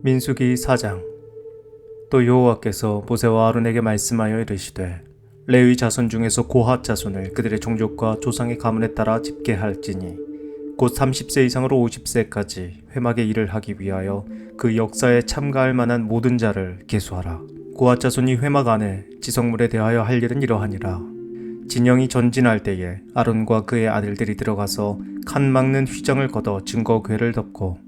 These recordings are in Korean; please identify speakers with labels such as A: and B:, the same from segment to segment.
A: 민수기 4장 또 여호와께서 모세와 아론에게 말씀하여 이르시되 레위 자손 중에서 고핫 자손을 그들의 종족과 조상의 가문에 따라 집계할지니 곧 30세 이상으로 50세까지 회막의 일을 하기 위하여 그 역사에 참가할 만한 모든 자를 계수하라. 고핫 자손이 회막 안에 지성물에 대하여 할 일은 이러하니라. 진영이 전진할 때에 아론과 그의 아들들이 들어가서 칸 막는 휘장을 걷어 증거궤를 덮고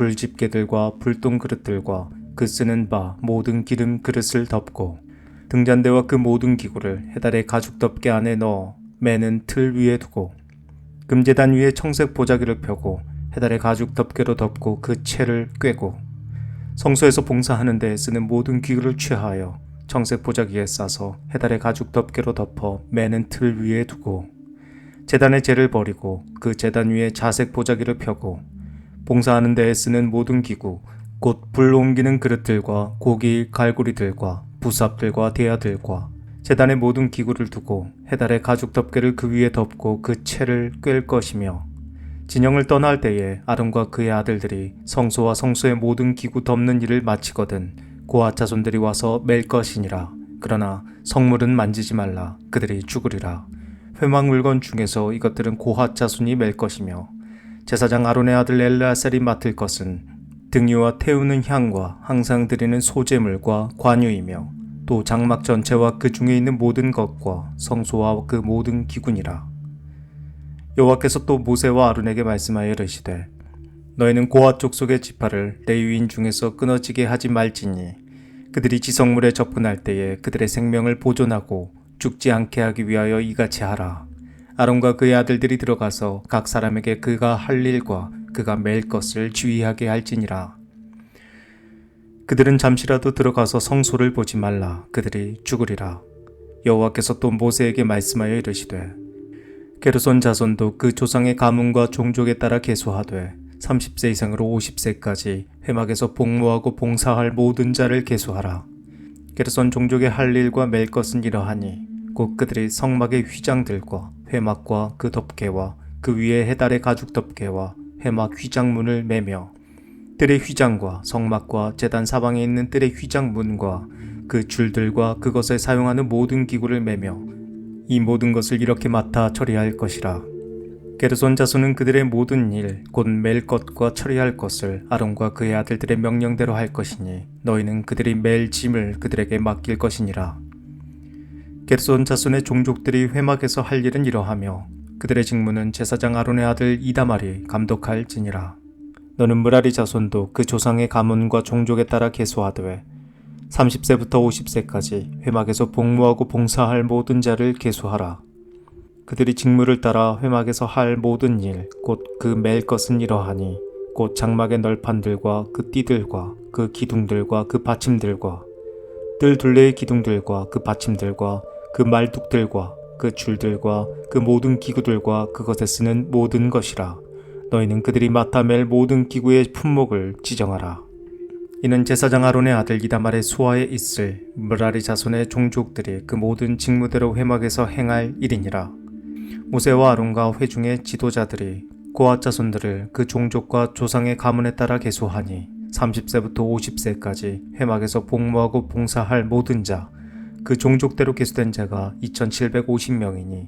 A: 불집게들과 불똥 그릇들과 그 쓰는 바 모든 기름 그릇을 덮고 등잔대와 그 모든 기구를 해달의 가죽 덮개 안에 넣어 매는 틀 위에 두고 금제단 위에 청색 보자기를 펴고 해달의 가죽 덮개로 덮고 그 채를 꿰고 성소에서 봉사하는 데 쓰는 모든 기구를 취하여 청색 보자기에 싸서 해달의 가죽 덮개로 덮어 매는 틀 위에 두고 재단의 재를 버리고 그 재단 위에 자색 보자기를 펴고 봉사하는 데에 쓰는 모든 기구 곧 불 옮기는 그릇들과 고기 갈고리들과 부삽들과 대야들과 재단의 모든 기구를 두고 해달의 가죽 덮개를 그 위에 덮고 그 채를 꿰 것이며 진영을 떠날 때에 아론과 그의 아들들이 성소와 성소의 모든 기구 덮는 일을 마치거든 고아 자손들이 와서 맬 것이니라. 그러나 성물은 만지지 말라. 그들이 죽으리라. 회막 물건 중에서 이것들은 고핫 자손이 맬 것이며 제사장 아론의 아들 엘르아셀이 맡을 것은 등유와 태우는 향과 항상 드리는 소재물과 관유이며 또 장막 전체와 그 중에 있는 모든 것과 성소와 그 모든 기군이라. 여호와께서 또 모세와 아론에게 말씀하여 이르시되 너희는 고아 족속의 지파를 레위인 중에서 끊어지게 하지 말지니 그들이 지성물에 접근할 때에 그들의 생명을 보존하고 죽지 않게 하기 위하여 이같이 하라 아론과 그의 아들들이 들어가서 각 사람에게 그가 할 일과 그가 맬 것을 주의하게 할지니라. 그들은 잠시라도 들어가서 성소를 보지 말라. 그들이 죽으리라. 여호와께서 또 모세에게 말씀하여 이르시되 게르손 자손도 그 조상의 가문과 종족에 따라 계수하되 30세 이상으로 50세까지 회막에서 복무하고 봉사할 모든 자를 계수하라. 게르손 종족의 할 일과 맬 것은 이러하니 곧 그들이 성막의 휘장들과 회막과 그 덮개와 그 위에 해달의 가죽 덮개와 회막 휘장문을 매며 뜰의 휘장과 성막과 재단 사방에 있는 뜰의 휘장문과 그 줄들과 그것에 사용하는 모든 기구를 매며 이 모든 것을 이렇게 맡아 처리할 것이라. 게르손 자손은 그들의 모든 일, 곧맬 것과 처리할 것을 아론과 그의 아들들의 명령대로 할 것이니 너희는 그들이 맬 짐을 그들에게 맡길 것이니라. 게르손 자손의 종족들이 회막에서 할 일은 이러하며 그들의 직무는 제사장 아론의 아들 이다말이 감독할 지니라. 너는 무라리 자손도 그 조상의 가문과 종족에 따라 계수하되 30세부터 50세까지 회막에서 복무하고 봉사할 모든 자를 계수하라. 그들이 직무를 따라 회막에서 할 모든 일, 곧그맬 것은 이러하니, 곧 장막의 널판들과 그 띠들과 그 기둥들과 그 받침들과 뜰 둘레의 기둥들과 그 받침들과 그 말뚝들과 그 줄들과 그 모든 기구들과 그것에 쓰는 모든 것이라. 너희는 그들이 맡아 맬 모든 기구의 품목을 지정하라. 이는 제사장 아론의 아들 이다말의 수하에 있을 무라리 자손의 종족들이 그 모든 직무대로 회막에서 행할 일이니라. 모세와 아론과 회중의 지도자들이 고아 자손들을 그 종족과 조상의 가문에 따라 계수하니 30세부터 50세까지 회막에서 복무하고 봉사할 모든 자, 그 종족대로 계수된 자가 2750명이니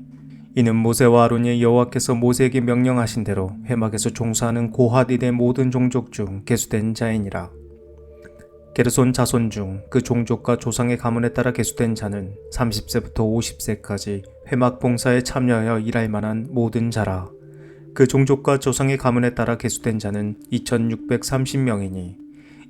A: 이는 모세와 아론이 여호와께서 모세에게 명령하신 대로 회막에서 종사하는 고핫이의 모든 종족 중 계수된 자이니라. 게르손 자손 중 그 종족과 조상의 가문에 따라 계수된 자는 30세부터 50세까지 회막 봉사에 참여하여 일할 만한 모든 자라. 그 종족과 조상의 가문에 따라 계수된 자는 2630명이니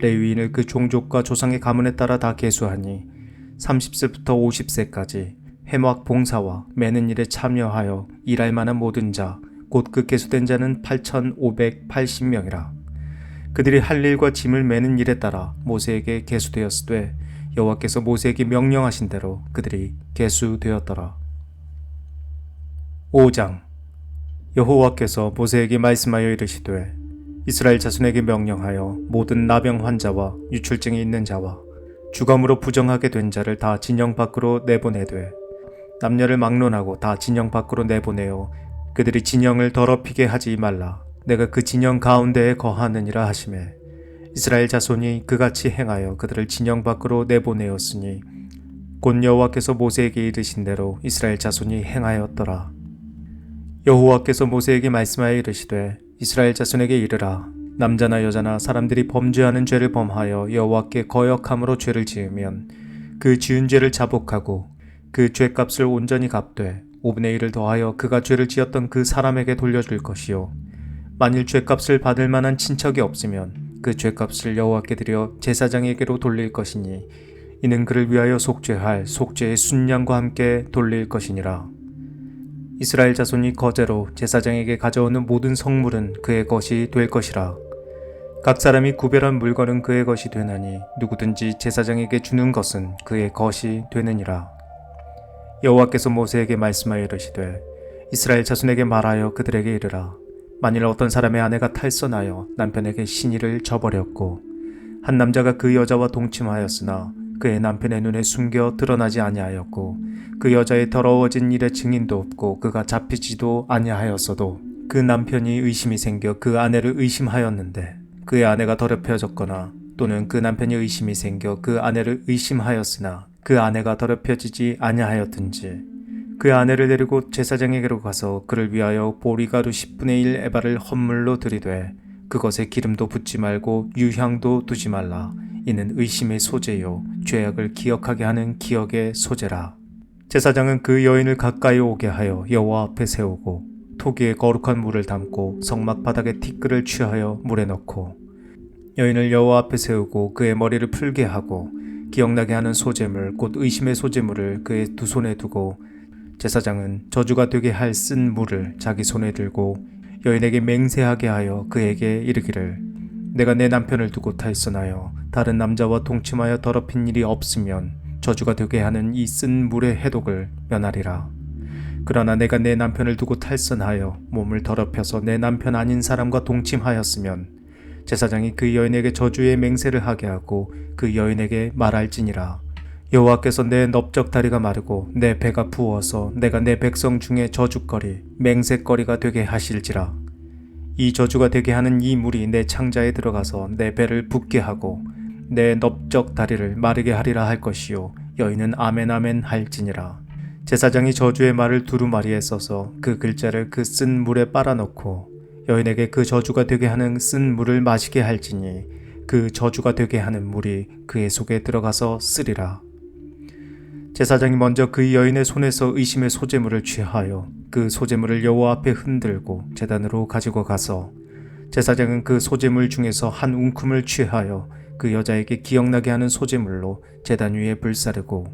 A: 레위인을 그 종족과 조상의 가문에 따라 다 계수하니 30세부터 50세까지 해막 봉사와 매는 일에 참여하여 일할 만한 모든 자, 곧 그 계수된 자는 8,580명이라. 그들이 할 일과 짐을 매는 일에 따라 모세에게 계수되었으되 여호와께서 모세에게 명령하신 대로 그들이 계수되었더라. 5장 여호와께서 모세에게 말씀하여 이르시되 이스라엘 자손에게 명령하여 모든 나병 환자와 유출증이 있는 자와 주검으로 부정하게 된 자를 다 진영 밖으로 내보내되 남녀를 막론하고 다 진영 밖으로 내보내어 그들이 진영을 더럽히게 하지 말라. 내가 그 진영 가운데에 거하느니라 하심에 이스라엘 자손이 그같이 행하여 그들을 진영 밖으로 내보내었으니 곧 여호와께서 모세에게 이르신 대로 이스라엘 자손이 행하였더라. 여호와께서 모세에게 말씀하여 이르시되 이스라엘 자손에게 이르라. 남자나 여자나 사람들이 범죄하는 죄를 범하여 여호와께 거역함으로 죄를 지으면 그 지은 죄를 자복하고 그 죄값을 온전히 갚되 5분의 1을 더하여 그가 죄를 지었던 그 사람에게 돌려줄 것이요. 만일 죄값을 받을 만한 친척이 없으면 그 죄값을 여호와께 드려 제사장에게로 돌릴 것이니 이는 그를 위하여 속죄할 속죄의 순양과 함께 돌릴 것이니라 이스라엘 자손이 거제로 제사장에게 가져오는 모든 성물은 그의 것이 될 것이라. 각 사람이 구별한 물건은 그의 것이 되나니 누구든지 제사장에게 주는 것은 그의 것이 되느니라. 여호와께서 모세에게 말씀하여 이르시되 이스라엘 자손에게 말하여 그들에게 이르라. 만일 어떤 사람의 아내가 탈선하여 남편에게 신의를 저버렸고 한 남자가 그 여자와 동침하였으나 그의 남편의 눈에 숨겨 드러나지 아니하였고 그 여자의 더러워진 일의 증인도 없고 그가 잡히지도 아니하였어도 그 남편이 의심이 생겨 그 아내를 의심하였는데 그의 아내가 더럽혀졌거나 또는 그 남편이 의심이 생겨 그 아내를 의심하였으나 그 아내가 더럽혀지지 아니하였든지 그 아내를 데리고 제사장에게로 가서 그를 위하여 보리가루 10분의 1 에바를 헌물로 들이되 그것에 기름도 붓지 말고 유향도 두지 말라 이는 의심의 소재요 죄악을 기억하게 하는 기억의 소재라. 제사장은 그 여인을 가까이 오게 하여 여호와 앞에 세우고 토기에 거룩한 물을 담고 성막 바닥에 티끌을 취하여 물에 넣고 여인을 여호와 앞에 세우고 그의 머리를 풀게 하고 기억나게 하는 소재물 곧 의심의 소재물을 그의 두 손에 두고 제사장은 저주가 되게 할 쓴 물을 자기 손에 들고 여인에게 맹세하게 하여 그에게 이르기를 내가 내 남편을 두고 탈선하여 다른 남자와 동침하여 더럽힌 일이 없으면 저주가 되게 하는 이 쓴 물의 해독을 면하리라. 그러나 내가 내 남편을 두고 탈선하여 몸을 더럽혀서 내 남편 아닌 사람과 동침하였으면 제사장이 그 여인에게 저주의 맹세를 하게 하고 그 여인에게 말할지니라. 여호와께서 내 넓적 다리가 마르고 내 배가 부어서 내가 내 백성 중에 저주거리 맹세거리가 되게 하실지라. 이 저주가 되게 하는 이 물이 내 창자에 들어가서 내 배를 붓게 하고 내 넓적 다리를 마르게 하리라 할 것이요. 여인은 아멘 아멘 할지니라. 제사장이 저주의 말을 두루마리에 써서 그 글자를 그 쓴 물에 빨아넣고 여인에게 그 저주가 되게 하는 쓴 물을 마시게 할지니 그 저주가 되게 하는 물이 그의 속에 들어가서 쓰리라 제사장이 먼저 그 여인의 손에서 의심의 소재물을 취하여 그 소재물을 여호와 앞에 흔들고 제단으로 가지고 가서 제사장은 그 소재물 중에서 한 웅큼을 취하여 그 여자에게 기억나게 하는 소재물로 제단 위에 불사르고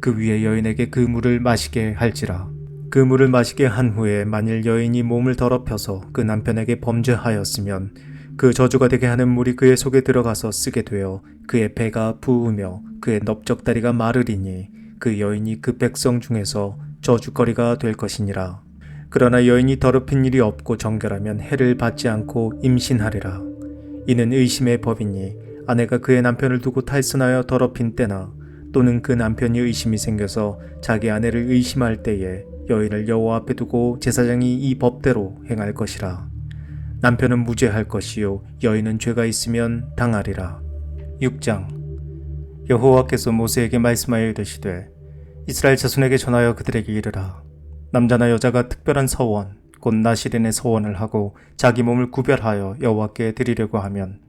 A: 그 위에 여인에게 그 물을 마시게 할지라. 그 물을 마시게 한 후에 만일 여인이 몸을 더럽혀서 그 남편에게 범죄하였으면 그 저주가 되게 하는 물이 그의 속에 들어가서 쓰게 되어 그의 배가 부으며 그의 넓적다리가 마르리니 그 여인이 그 백성 중에서 저주거리가 될 것이니라. 그러나 여인이 더럽힌 일이 없고 정결하면 해를 받지 않고 임신하리라. 이는 의심의 법이니 아내가 그의 남편을 두고 탈선하여 더럽힌 때나 또는 그 남편이 의심이 생겨서 자기 아내를 의심할 때에 여인을 여호와 앞에 두고 제사장이 이 법대로 행할 것이라. 남편은 무죄할 것이요 여인은 죄가 있으면 당하리라. 6장 여호와께서 모세에게 말씀하여 이르시되 이스라엘 자손에게 전하여 그들에게 이르라. 남자나 여자가 특별한 서원 곧 나시린의 서원을 하고 자기 몸을 구별하여 여호와께 드리려고 하면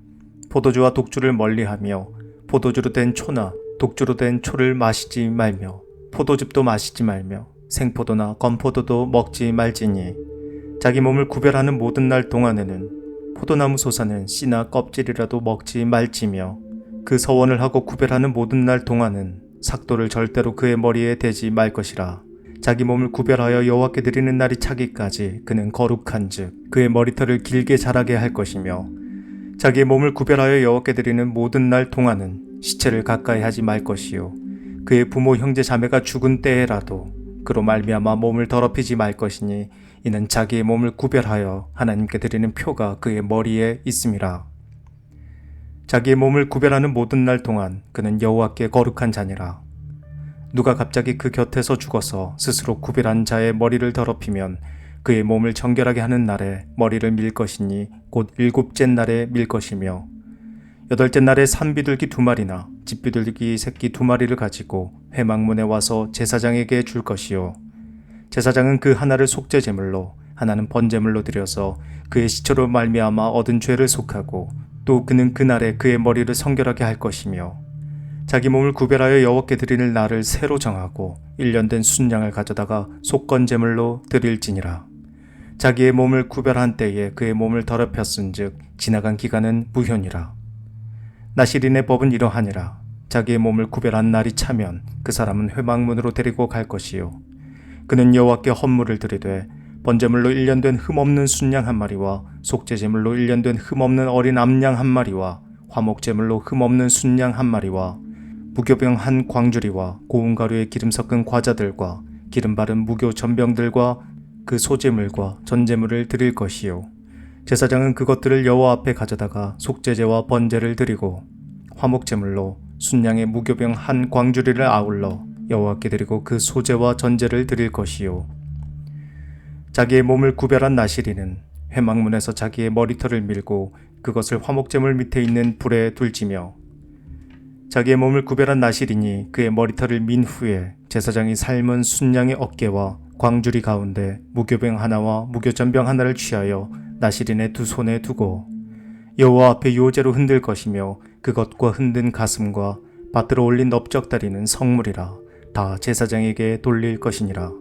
A: 포도주와 독주를 멀리하며 포도주로 된 초나 독주로 된 초를 마시지 말며 포도즙도 마시지 말며 생포도나 건포도도 먹지 말지니 자기 몸을 구별하는 모든 날 동안에는 포도나무 솟아는 씨나 껍질이라도 먹지 말지며 그 서원을 하고 구별하는 모든 날 동안은 삭도를 절대로 그의 머리에 대지 말 것이라. 자기 몸을 구별하여 여호와께 드리는 날이 차기까지 그는 거룩한즉 그의 머리털을 길게 자라게 할 것이며 자기의 몸을 구별하여 여호와께 드리는 모든 날 동안은 시체를 가까이 하지 말 것이요 그의 부모 형제 자매가 죽은 때에라도 그로 말미암아 몸을 더럽히지 말 것이니 이는 자기의 몸을 구별하여 하나님께 드리는 표가 그의 머리에 있음이라 자기의 몸을 구별하는 모든 날 동안 그는 여호와께 거룩한 자니라. 누가 갑자기 그 곁에서 죽어서 스스로 구별한 자의 머리를 더럽히면 그의 몸을 정결하게 하는 날에 머리를 밀 것이니 곧 일곱째 날에 밀 것이며 여덟째 날에 산비둘기 두 마리나 집비둘기 새끼 두 마리를 가지고 회막문에 와서 제사장에게 줄 것이요. 제사장은 그 하나를 속죄 제물로 하나는 번제물로 드려서 그의 시초로 말미암아 얻은 죄를 속하고 또 그는 그날에 그의 머리를 성결하게 할 것이며 자기 몸을 구별하여 여호와께 드리는 날을 새로 정하고 1년 된 순양을 가져다가 속건 제물로 드릴지니라. 자기의 몸을 구별한 때에 그의 몸을 더럽혔은즉 지나간 기간은 무효니라. 나시린의 법은 이러하니라. 자기의 몸을 구별한 날이 차면 그 사람은 회막문으로 데리고 갈 것이요. 그는 여호와께 헌물을 드리되 번제물로 1년 된 흠없는 순양 한 마리와 속죄제물로 1년 된 흠없는 어린 암양 한 마리와 화목제물로 흠없는 순양 한 마리와 무교병 한 광주리와 고운 가루에 기름 섞은 과자들과 기름 바른 무교 전병들과 그 소제물과 전제물을 드릴 것이요. 제사장은 그것들을 여호와 앞에 가져다가 속죄제와 번제를 드리고 화목제물로 순양의 무교병 한 광주리를 아울러 여호와께 드리고 그 소제와 전제를 드릴 것이요 자기의 몸을 구별한 나시리는 회막문에서 자기의 머리털을 밀고 그것을 화목제물 밑에 있는 불에 둘지며 자기의 몸을 구별한 나시리니 그의 머리털을 민 후에 제사장이 삶은 순양의 어깨와 광주리 가운데 무교병 하나와 무교전병 하나를 취하여 나시린의 두 손에 두고 여호와 앞에 요제로 흔들 것이며 그것과 흔든 가슴과 밭으로 올린 넓적다리는 성물이라 다 제사장에게 돌릴 것이니라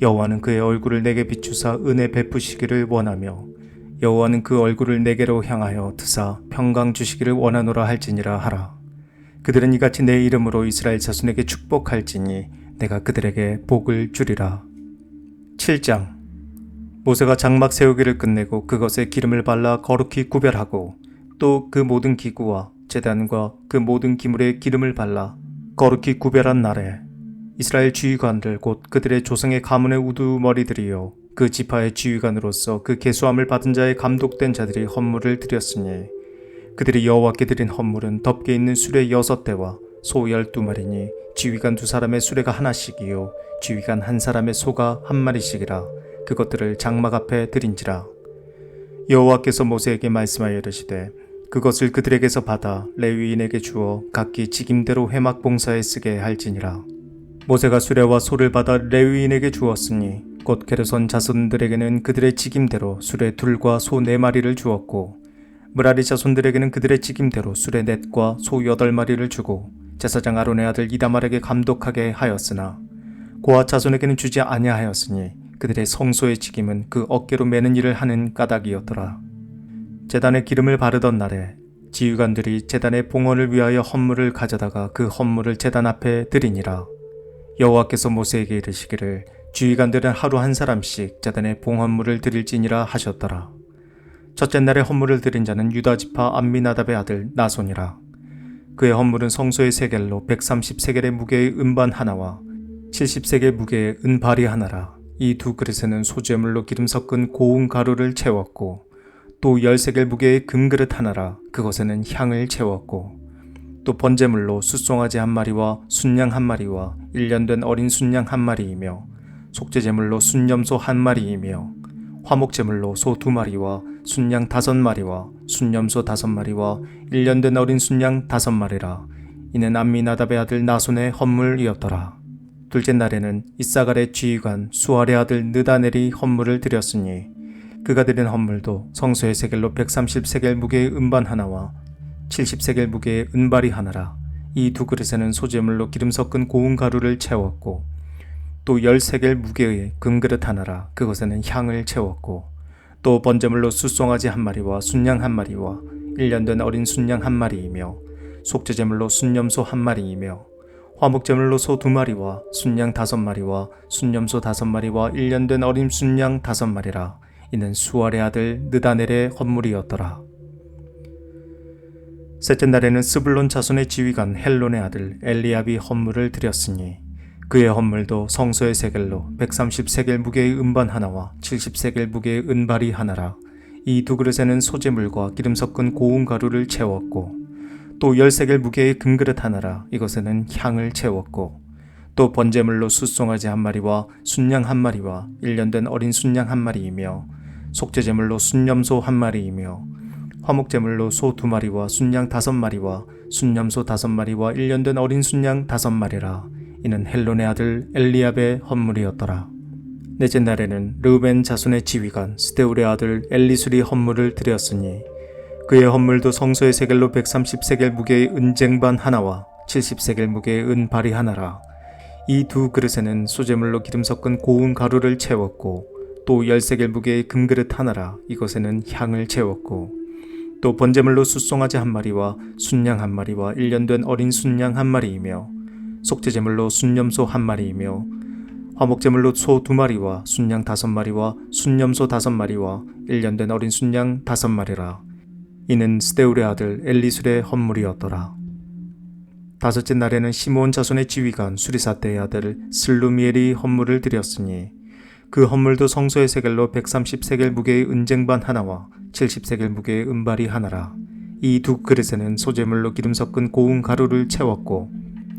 A: 여호와는 그의 얼굴을 내게 비추사 은혜 베푸시기를 원하며 여호와는 그 얼굴을 내게로 향하여 드사 평강 주시기를 원하노라 할지니라 하라. 그들은 이같이 내 이름으로 이스라엘 자손에게 축복할지니 내가 그들에게 복을 주리라. 7장. 모세가 장막 세우기를 끝내고 그것에 기름을 발라 거룩히 구별하고 또 그 모든 기구와 제단과 그 모든 기물에 기름을 발라 거룩히 구별한 날에 이스라엘 지휘관들 곧 그들의 조상의 가문의 우두머리들이요. 그 지파의 지휘관으로서 그 계수함을 받은 자의 감독된 자들이 헌물을 드렸으니 그들이 여호와께 드린 헌물은 덮개 있는 수레 여섯 대와 소 열두 마리니 지휘관 두 사람의 수레가 하나씩이요. 지휘관 한 사람의 소가 한 마리씩이라. 그것들을 장막 앞에 드린지라. 여호와께서 모세에게 말씀하여 이르시되 그것을 그들에게서 받아 레위인에게 주어 각기 직임대로 회막 봉사에 쓰게 할지니라 모세가 수레와 소를 받아 레위인에게 주었으니 곧 게르손 자손들에게는 그들의 직임대로 수레 둘과 소 네 마리를 주었고 무라리 자손들에게는 그들의 직임대로 수레 넷과 소 여덟 마리를 주고 제사장 아론의 아들 이다말에게 감독하게 하였으나 고아 자손에게는 주지 아니하였으니 그들의 성소의 직임은 그 어깨로 매는 일을 하는 까닭이었더라. 제단에 기름을 바르던 날에 지휘관들이 제단의 봉헌을 위하여 헌물을 가져다가 그 헌물을 제단 앞에 드리니라. 여호와께서 모세에게 이르시기를 주의관들은 하루 한 사람씩 제단에 봉헌물을 드릴지니라 하셨더라. 첫째 날에 헌물을 드린 자는 유다 지파 암미나답의 아들 나손이라. 그의 헌물은 성소의 세겔로 130세겔의 무게의 은반 하나와 70세겔 무게의 은발이 하나라. 이 두 그릇에는 소재물로 기름 섞은 고운 가루를 채웠고 또 10세겔 무게의 금그릇 하나라. 그것에는 향을 채웠고 또 번제물로 숫송아지 한 마리와 순양 한 마리와 일년된 어린 순양 한 마리이며 속죄제물로 순염소 한 마리이며 화목제물로 소 두 마리와 순양 다섯 마리와 순염소 다섯 마리와 일년된 어린 순양 다섯 마리라. 이는 암미나답의 아들 나손의 헌물이었더라. 둘째 날에는 이사갈의 지휘관 수알의 아들 느다넬이 헌물을 드렸으니 그가 드린 헌물도 성소의 세겔로 130세겔 무게의 은반 하나와 70세겔 무게의 은발이 하나라. 이 두 그릇에는 소재물로 기름 섞은 고운 가루를 채웠고 또 10세겔 무게의 금그릇 하나라. 그것에는 향을 채웠고 또 번제물로 숫송아지 한 마리와 순양 한 마리와 1년 된 어린 순양 한 마리이며 속죄제물로 순염소 한 마리이며 화목제물로 소 두 마리와 순양 다섯 마리와 순염소 다섯 마리와 1년 된 어린 순양 다섯 마리라. 이는 수알의 아들 느다넬의 헌물이었더라 셋째 날에는 스불론 자손의 지휘관 헬론의 아들 엘리압이 헌물을 드렸으니 그의 헌물도 성소의 세겔로 130세겔 무게의 은반 하나와 70세겔 무게의 은발이 하나라. 이 두 그릇에는 소재물과 기름 섞은 고운 가루를 채웠고 또 10세겔 무게의 금그릇 하나라. 이것에는 향을 채웠고 또 번제물로 숫송아지 한 마리와 순양 한 마리와 1년 된 어린 순양 한 마리이며 속죄제물로 순염소 한 마리이며 화목제물로 소 두 마리와 순양 다섯 마리와 순염소 다섯 마리와 1년 된 어린 순양 다섯 마리라 이는 헬론의 아들 엘리압의 헌물이었더라. 넷째 날에는 르우벤 자손의 지휘관 스데울의 아들 엘리술이 헌물을 드렸으니 그의 헌물도 성소의 세겔로 130세겔 무게의 은쟁반 하나와 70세겔 무게의 은발이 하나라. 이 두 그릇에는 소재물로 기름 섞은 고운 가루를 채웠고 또 10세겔 무게의 금그릇 하나라 이것에는 향을 채웠고 또 번제물로 숫송아지 한 마리와 순양 한 마리와 1년 된 어린 순양 한 마리이며 속죄제물로 순염소 한 마리이며 화목제물로 소 두 마리와 순양 다섯 마리와 순염소 다섯 마리와 1년 된 어린 순양 다섯 마리라. 이는 스데울의 아들 엘리술의 헌물이었더라. 다섯째 날에는 시몬 자손의 지휘관 수리사 때의 아들 슬루미엘이 헌물을 드렸으니 그 헌물도 성소의 세겔로 130세겔 무게의 은쟁반 하나와 70세겔 무게의 은발이 하나라. 이 두 그릇에는 소재물로 기름 섞은 고운 가루를 채웠고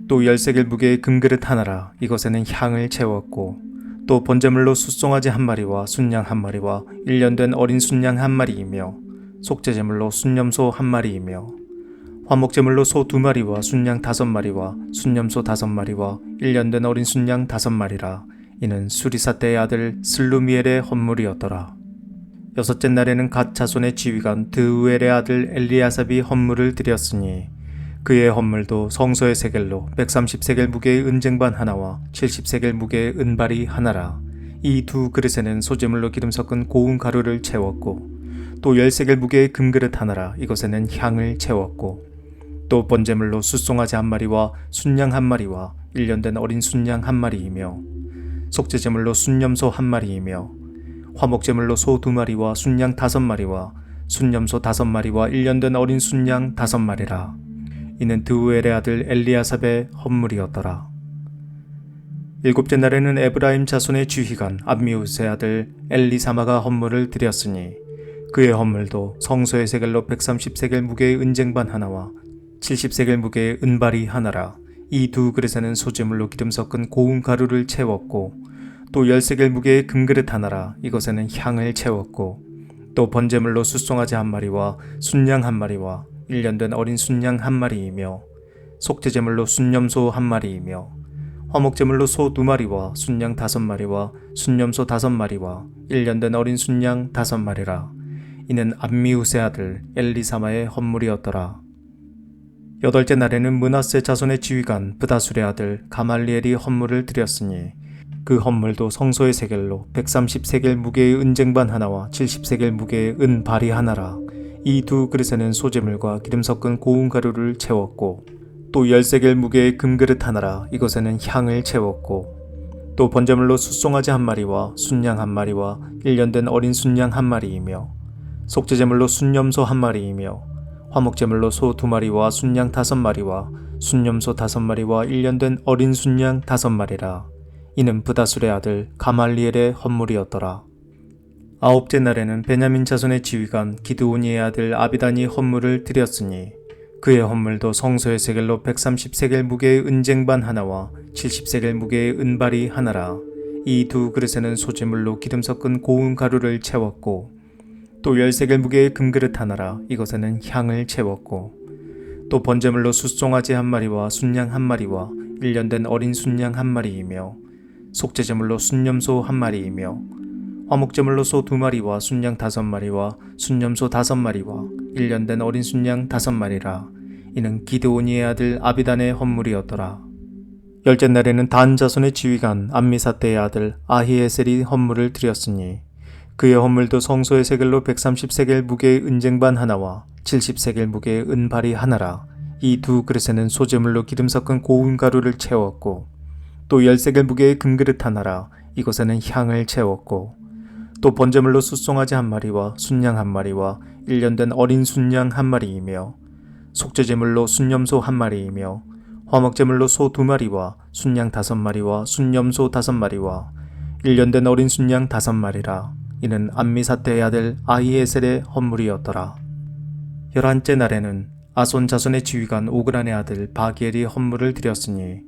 A: 또 10세겔 무게의 금그릇 하나라. 이것에는 향을 채웠고 또 번제물로 숫송아지 한 마리와 순양 한 마리와 1년 된 어린 순양 한 마리이며 속죄제물로 순염소 한 마리이며 화목제물로 소 두 마리와 순양 다섯 마리와 순염소 다섯 마리와 1년 된 어린 순양 다섯 마리라 이는 수리사 때의 아들 슬루미엘의 헌물이었더라. 여섯째 날에는 갓 자손의 지휘관 드우엘의 아들 엘리아삽이 헌물을 드렸으니 그의 헌물도 성소의 세겔로 130세겔 무게의 은쟁반 하나와 70세겔 무게의 은발이 하나라. 이 두 그릇에는 소재물로 기름 섞은 고운 가루를 채웠고 또 10세겔 무게의 금그릇 하나라 이것에는 향을 채웠고 또 번제물로 숫송아지 한 마리와 순양 한 마리와 1년 된 어린 순양 한 마리이며 속죄제물로 순염소 한 마리이며 화목제물로 소 두 마리와 순양 다섯 마리와 순염소 다섯 마리와 1년 된 어린 순양 다섯 마리라. 이는 드우엘의 아들 엘리아삽의 헌물이었더라. 일곱째 날에는 에브라임 자손의 지휘관 압미우스의 아들 엘리사마가 헌물을 드렸으니 그의 헌물도 성소의 세겔로 130세겔 무게의 은쟁반 하나와 70세겔 무게의 은발이 하나라 이 두 그릇에는 소재물로 기름 섞은 고운 가루를 채웠고 또 10세겔 무게의 금그릇 하나라 이것에는 향을 채웠고 또 번제물로 숫송아지 한 마리와 순양 한 마리와 1년 된 어린 순양 한 마리이며 속죄제물로 순염소 한 마리이며 화목제물로 소 두 마리와 순양 다섯 마리와 순염소 다섯 마리와 1년 된 어린 순양 다섯 마리라 이는 암미우스의 아들 엘리사마의 헌물이었더라. 여덟째 날에는 문하세 자손의 지휘관 브다술의 아들 가말리엘이 헌물을 드렸으니 그 헌물도 성소의 세겔로 130세겔 무게의 은쟁반 하나와 70세겔 무게의 은발이 하나라. 이 두 그릇에는 소재물과 기름 섞은 고운 가루를 채웠고 또 10세겔 무게의 금그릇 하나라 이것에는 향을 채웠고 또 번제물로 숫송아지 한 마리와 순양 한 마리와 1년 된 어린 순양 한 마리이며 속죄제물로 순염소 한 마리이며 화목제물로 소 두 마리와 순양 다섯 마리와 순염소 다섯 마리와 1년 된 어린 순양 다섯 마리라 이는 부다술의 아들 가말리엘의 헌물이었더라. 아홉째 날에는 베냐민 자손의 지휘관 기드오니의 아들 아비단이 헌물을 드렸으니 그의 헌물도 성소의 세겔로 130세겔 무게의 은쟁반 하나와 70세겔 무게의 은발이 하나라. 이 두 그릇에는 소재물로 기름 섞은 고운 가루를 채웠고 또 10세겔 무게의 금그릇 하나라. 이것에는 향을 채웠고 또 번제물로 숫송아지 한 마리와 순양 한 마리와 일년된 어린 순양 한 마리이며 속죄제물로 순염소 한 마리이며 화목제물로 소 두 마리와 순양 다섯 마리와 순염소 다섯 마리와 일년된 어린 순양 다섯 마리라 이는 기드오니의 아들 아비단의 헌물이었더라 열째 날에는 단 자손의 지휘관 암미사떼의 아들 아히에셀이 헌물을 드렸으니 그의 헌물도 성소의 세겔로 130세겔 무게의 은쟁반 하나와 70세겔 무게의 은발이 하나라. 이 두 그릇에는 소재물로 기름 섞은 고운 가루를 채웠고 또 10세겔 무게의 금그릇 하나라. 이것에는 향을 채웠고 또 번제물로 숫송아지 한 마리와 순양 한 마리와 일년된 어린 순양 한 마리이며 속죄제물로 순염소 한 마리이며 화목제물로 소 두 마리와 순양 다섯 마리와 순염소 다섯 마리와 일년된 어린 순양 다섯 마리라 이는 암미사테의 아들 아히에셀의 헌물이었더라 열한째 날에는 아손 자손의 지휘관 오그란의 아들 바기엘이 헌물을 드렸으니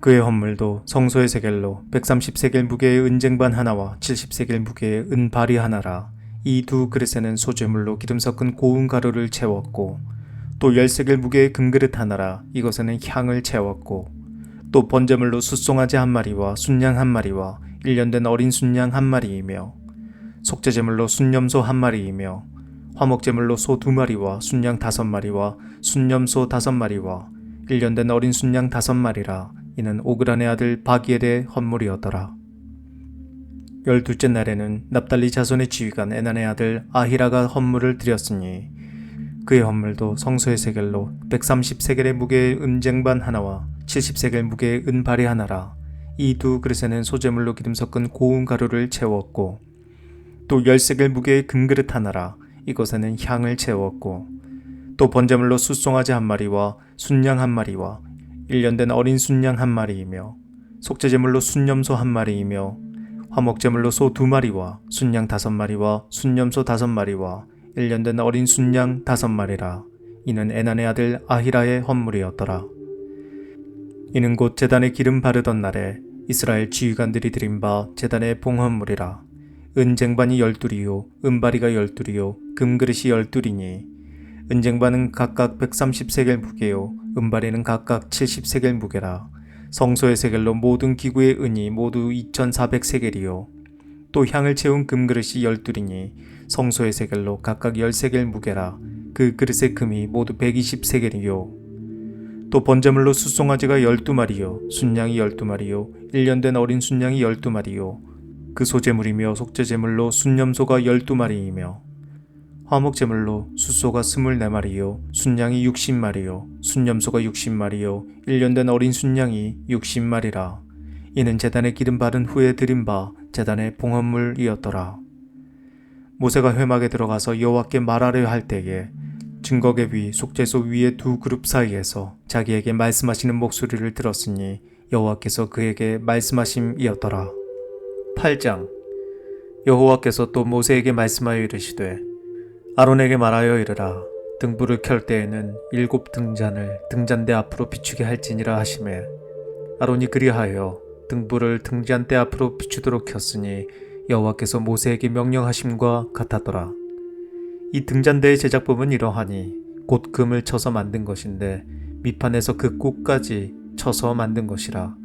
A: 그의 헌물도 성소의 세겔로 130세겔 무게의 은쟁반 하나와 70세겔 무게의 은발이 하나라. 이 두 그릇에는 소재물로 기름 섞은 고운 가루를 채웠고 또 10세겔 무게의 금그릇 하나라. 이것에는 향을 채웠고 또 번제물로 숫송아지 한 마리와 순양 한 마리와 일년된 어린 순양 한 마리이며 속죄제물로 순염소 한 마리이며 화목제물로 소 두 마리와 순양 다섯 마리와 순염소 다섯 마리와 일년된 어린 순양 다섯 마리라 이는 오그란의 아들 바기엘의 헌물이었더라. 열둘째 날에는 납달리 자손의 지휘관 에난의 아들 아히라가 헌물을 드렸으니 그의 헌물도 성소의 세겔로 130세겔의 무게의 은쟁반 하나와 70세겔 무게의 은발이 하나라. 이 두 그릇에는 소재물로 기름 섞은 고운 가루를 채웠고 또 10세겔 무게의 금그릇 하나라. 이것에는 향을 채웠고 또 번제물로 숫송아지 한 마리와 순양 한 마리와 일년된 어린 순양 한 마리이며 속죄제물로 순염소 한 마리이며 화목제물로 소 두 마리와 순양 다섯 마리와 순염소 다섯 마리와 일년된 어린 순양 다섯 마리라. 이는 에난의 아들 아히라의 헌물이었더라. 이는 곧 제단에 기름 바르던 날에 이스라엘 지휘관들이 드린 바 제단의 봉헌물이라 은쟁반이 열둘이요 은바리가 열둘이요 금그릇이 열둘이니. 은쟁반은 각각 130세겔 무게요 은바리는 각각 70세겔 무게라. 성소의 세겔로 모든 기구의 은이 모두 2400세겔이요. 또 향을 채운 금그릇이 열둘이니 성소의 세겔로 각각 10세겔 무게라. 그 그릇의 금이 모두 120세겔이요. 또 번제물로 숫송아지가 12마리요 순양이 12마리요 1년 된 어린 순양이 12마리요 그 소재물이며 속죄제물로 순염소가 12마리이며 화목제물로 숫소가 24마리요 순양이 60마리요 순염소가 60마리요 1년 된 어린 순양이 60마리라. 이는 제단에 기름 바른 후에 드린 바 제단의 봉헌물이었더라. 모세가 회막에 들어가서 여호와께 말하려 할 때에 증거계 위 속죄소 위의 두 그룹 사이에서 자기에게 말씀하시는 목소리를 들었으니 여호와께서 그에게 말씀하심이었더라 8장. 여호와께서 또 모세에게 말씀하여 이르시되 아론에게 말하여 이르라. 등불을 켤 때에는 일곱 등잔을 등잔대 앞으로 비추게 할지니라 하심에 아론이 그리하여 등불을 등잔대 앞으로 비추도록 켰으니 여호와께서 모세에게 명령하심과 같았더라. 이 등잔대의 제작법은 이러하니 곧 금을 쳐서 만든 것인데 밑판에서 그 꼭까지 쳐서 만든 것이라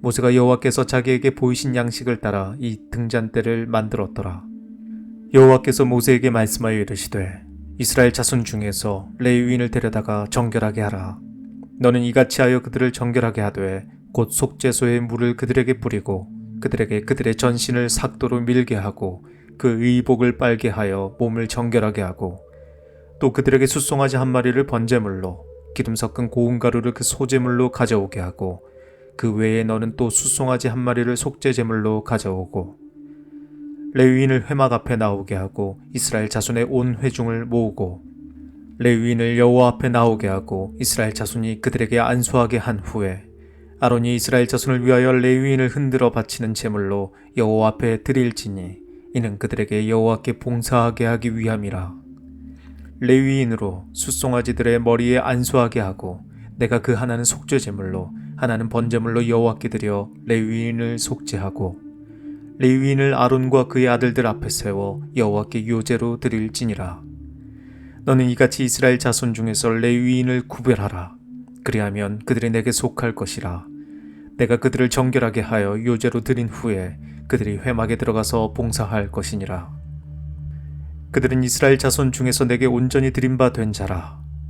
A: 모세가 여호와께서 자기에게 보이신 양식을 따라 이 등잔대를 만들었더라 여호와께서 모세에게 말씀하여 이르시되 이스라엘 자손 중에서 레위인을 데려다가 정결하게 하라. 너는 이같이 하여 그들을 정결하게 하되 곧 속죄소의 물을 그들에게 뿌리고 그들에게 그들의 전신을 삭도로 밀게 하고 그 의복을 빨게 하여 몸을 정결하게 하고 또 그들에게 숫송아지 한 마리를 번제물로 기름 섞은 고운 가루를 그 소제물로 가져오게 하고 그 외에 너는 또 숫송아지 한 마리를 속죄 제물로 가져오고 레위인을 회막 앞에 나오게 하고 이스라엘 자손의 온 회중을 모으고 레위인을 여호와 앞에 나오게 하고 이스라엘 자손이 그들에게 안수하게 한 후에 아론이 이스라엘 자손을 위하여 레위인을 흔들어 바치는 제물로 여호와 앞에 드릴지니 이는 그들에게 여호와께 봉사하게 하기 위함이라. 레위인으로 숫송아지들의 머리에 안수하게 하고 내가 그 하나는 속죄 제물로 하나는 번제물로 여호와께 드려 레위인을 속죄하고 레위인을 아론과 그의 아들들 앞에 세워 여호와께 요제로 드릴지니라. 너는 이같이 이스라엘 자손 중에서 레위인을 구별하라. 그리하면 그들이 내게 속할 것이라. 내가 그들을 정결하게 하여 요제로 드린 후에 그들이 회막에 들어가서 봉사할 것이니라. 그들은 이스라엘 자손 중에서 내게 온전히 드린 바 된 자라.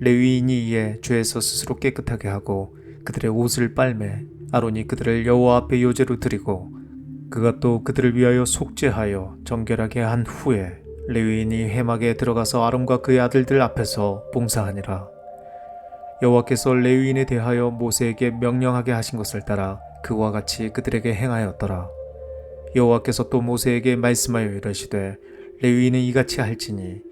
A: 레위인이 이에 죄에서 스스로 깨끗하게 하고 그들의 옷을 빨매 아론이 그들을 여호와 앞에 요제로 드리고 그가 또 그들을 위하여 속죄하여 정결하게 한 후에 레위인이 회막에 들어가서 아론과 그의 아들들 앞에서 봉사하니라. 여호와께서 레위인에 대하여 모세에게 명령하게 하신 것을 따라 그와 같이 그들에게 행하였더라. 여호와께서 또 모세에게 말씀하여 이르시되 레위인은 이같이 할지니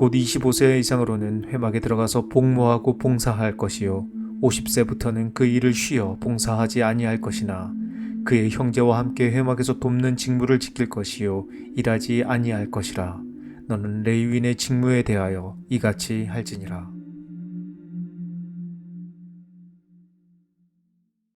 A: 곧 25세 이상으로는 회막에 들어가서 복무하고 봉사할 것이요. 50세부터는 그 일을 쉬어 봉사하지 아니할 것이나 그의 형제와 함께 회막에서 돕는 직무를 지킬 것이요. 일하지 아니할 것이라. 너는 레위인의 직무에 대하여 이같이 할지니라